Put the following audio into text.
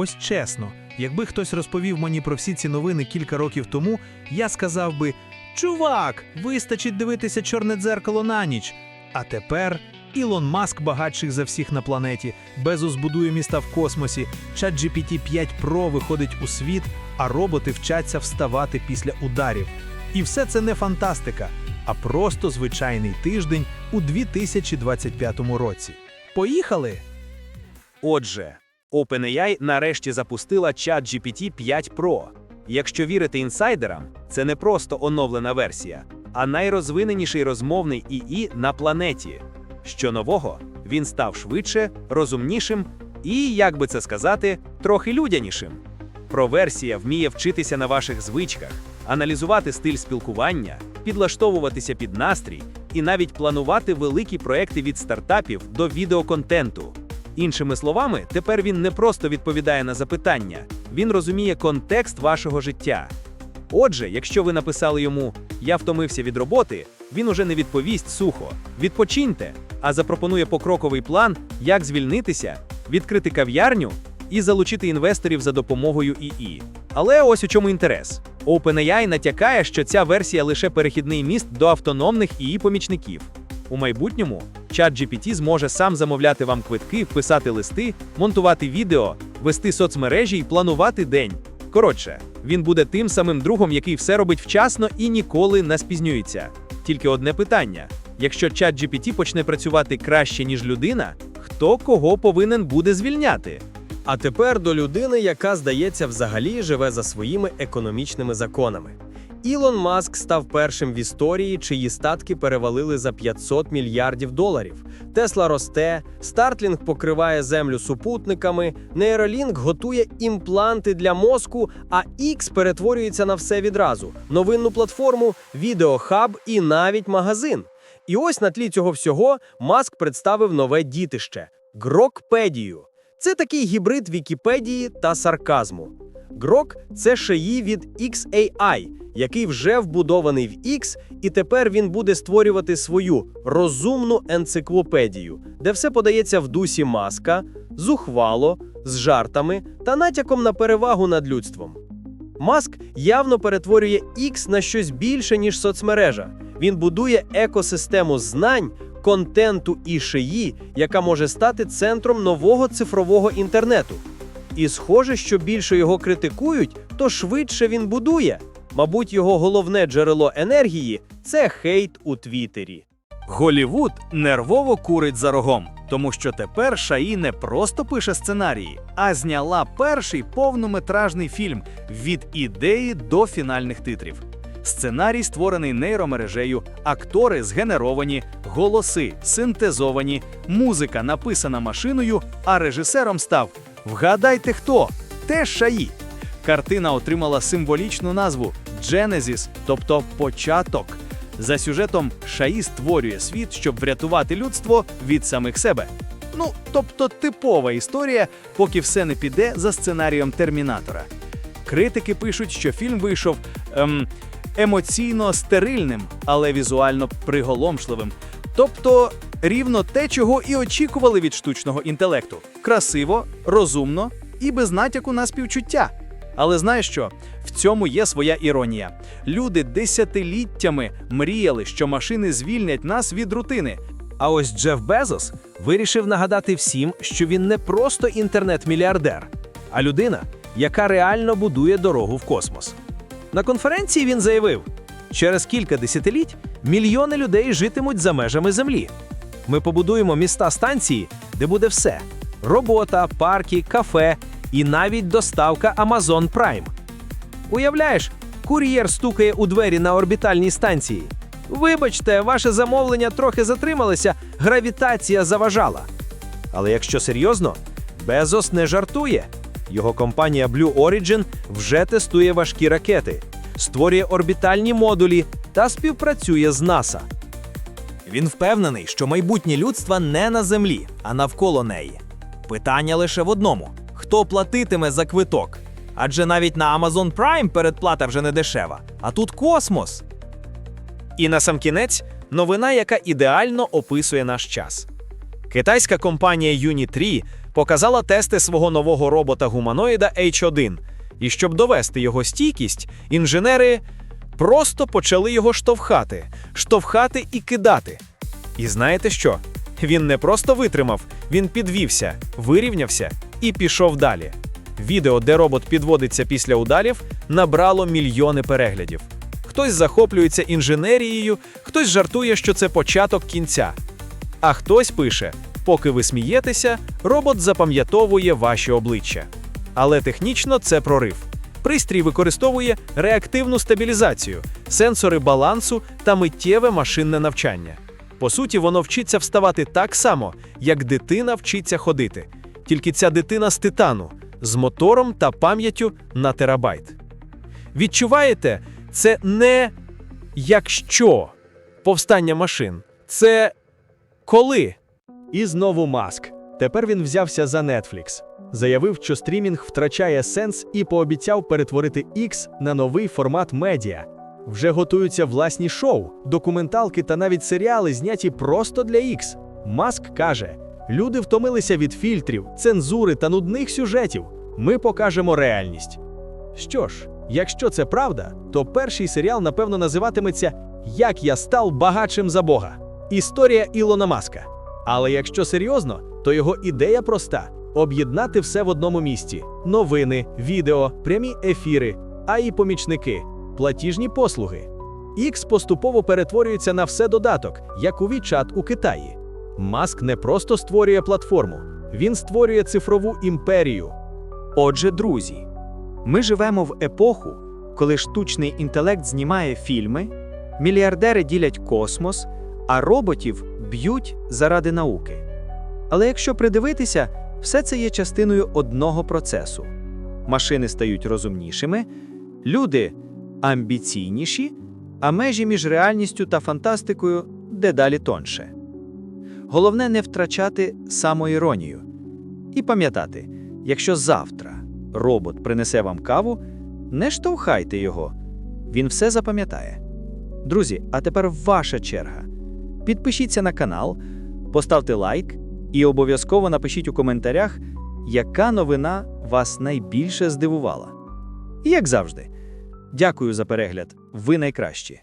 Ось чесно, якби хтось розповів мені про всі ці новини кілька років тому, я сказав би: Чувак, вистачить дивитися чорне дзеркало на ніч. А тепер Ілон Маск багатших за всіх на планеті, Безос будує міста в космосі, ChatGPT 5 Pro виходить у світ, а роботи вчаться вставати після ударів. І все це не фантастика, а просто звичайний тиждень у 2025 році. Поїхали! Отже, OpenAI нарешті запустила ChatGPT 5 Pro. Якщо вірити інсайдерам, це не просто оновлена версія, а найрозвиненіший розмовний ІІ на планеті. Що нового, він став швидше, розумнішим і, як би це сказати, трохи людянішим. Проверсія вміє вчитися на ваших звичках, аналізувати стиль спілкування, підлаштовуватися під настрій і навіть планувати великі проекти від стартапів до відеоконтенту. Іншими словами, тепер він не просто відповідає на запитання, він розуміє контекст вашого життя. Отже, якщо ви написали йому Я втомився від роботи, він уже не відповість сухо. Відпочиньте, а запропонує покроковий план, як звільнитися, відкрити кав'ярню і залучити інвесторів за допомогою ІІ. Але ось у чому інтерес. OpenAI натякає, що ця версія лише перехідний міст до автономних ІІ помічників. У майбутньому ChatGPT зможе сам замовляти вам квитки, писати листи, монтувати відео, вести соцмережі і планувати день. Коротше, він буде тим самим другом, який все робить вчасно і ніколи не спізнюється. Тільки одне питання: якщо ChatGPT почне працювати краще, ніж людина, хто кого повинен буде звільняти? А тепер до людини, яка, здається, взагалі живе за своїми економічними законами. Ілон Маск став першим в історії, чиї статки перевалили за 500 мільярдів доларів. Тесла росте, Стартлінг покриває землю супутниками, Нейролінк готує імпланти для мозку, а X перетворюється на все відразу: новинну платформу, відеохаб і навіть магазин. І ось на тлі цього всього Маск представив нове дітище Грокпедію. Це такий гібрид Вікіпедії та сарказму. Грок це шиї від XAI, який вже вбудований в X, і тепер він буде створювати свою розумну енциклопедію, де все подається в дусі маска, зухвало, з жартами та натяком на перевагу над людством. Маск явно перетворює X на щось більше, ніж соцмережа. Він будує екосистему знань, контенту і шиї, яка може стати центром нового цифрового інтернету. І схоже, що більше його критикують, то швидше він будує. Мабуть, його головне джерело енергії це хейт у Твіттері. Голівуд нервово курить за рогом, тому що тепер Шаї не просто пише сценарії, а зняла перший повнометражний фільм від ідеї до фінальних титрів. Сценарій створений нейромережею, актори згенеровані, голоси синтезовані, музика написана машиною, а режисером став Вгадайте хто? Теж Шаї. Картина отримала символічну назву Genesis, тобто початок. За сюжетом Шаї створює світ, щоб врятувати людство від самих себе. Ну, тобто типова історія, поки все не піде за сценарієм Термінатора. Критики пишуть, що фільм вийшов ем, емоційно стерильним, але візуально приголомшливим. Тобто рівно те, чого і очікували від штучного інтелекту: красиво, розумно і без натяку на співчуття. Але знаєш що? В цьому є своя іронія. Люди десятиліттями мріяли, що машини звільнять нас від рутини. А ось Джеф Безос вирішив нагадати всім, що він не просто інтернет-мільярдер, а людина, яка реально будує дорогу в космос. На конференції він заявив: через кілька десятиліть мільйони людей житимуть за межами Землі. Ми побудуємо міста станції, де буде все: робота, парки, кафе і навіть доставка Amazon Prime. Уявляєш, кур'єр стукає у двері на орбітальній станції. Вибачте, ваше замовлення трохи затрималося, гравітація заважала. Але якщо серйозно, Безос не жартує. Його компанія Blue Origin вже тестує важкі ракети, створює орбітальні модулі та співпрацює з НАСА. Він впевнений, що майбутнє людства не на землі, а навколо неї. Питання лише в одному: хто платитиме за квиток? Адже навіть на Amazon Prime передплата вже не дешева, а тут космос. І на сам кінець новина, яка ідеально описує наш час. Китайська компанія Uni3 показала тести свого нового робота-гуманоїда H1. І щоб довести його стійкість, інженери просто почали його штовхати, штовхати і кидати. І знаєте що? Він не просто витримав, він підвівся, вирівнявся і пішов далі. Відео, де робот підводиться після ударів, набрало мільйони переглядів. Хтось захоплюється інженерією, хтось жартує, що це початок кінця. А хтось пише: поки ви смієтеся, робот запам'ятовує ваші обличчя. Але технічно це прорив. Пристрій використовує реактивну стабілізацію, сенсори балансу та миттєве машинне навчання. По суті, воно вчиться вставати так само, як дитина вчиться ходити. Тільки ця дитина з титану, з мотором та пам'яттю на терабайт. Відчуваєте, це не якщо повстання машин, це коли. І знову Маск. Тепер він взявся за Netflix. Заявив, що стрімінг втрачає сенс і пообіцяв перетворити X на новий формат медіа. Вже готуються власні шоу, документалки та навіть серіали, зняті просто для X. Маск каже: люди втомилися від фільтрів, цензури та нудних сюжетів. Ми покажемо реальність. Що ж, якщо це правда, то перший серіал, напевно, називатиметься Як я став багатшим за Бога. Історія Ілона Маска. Але якщо серйозно, то його ідея проста: об'єднати все в одному місці: новини, відео, прямі ефіри, а і помічники, платіжні послуги. X поступово перетворюється на все додаток, як у WeChat у Китаї. Маск не просто створює платформу, він створює цифрову імперію. Отже, друзі, ми живемо в епоху, коли штучний інтелект знімає фільми, мільярдери ділять космос, а роботів б'ють заради науки. Але якщо придивитися, все це є частиною одного процесу. Машини стають розумнішими, люди амбіційніші, а межі між реальністю та фантастикою дедалі тонше. Головне не втрачати самоіронію і пам'ятати, якщо завтра робот принесе вам каву, не штовхайте його, він все запам'ятає. Друзі, а тепер ваша черга. Підпишіться на канал, поставте лайк і обов'язково напишіть у коментарях, яка новина вас найбільше здивувала. І як завжди, дякую за перегляд, ви найкращі.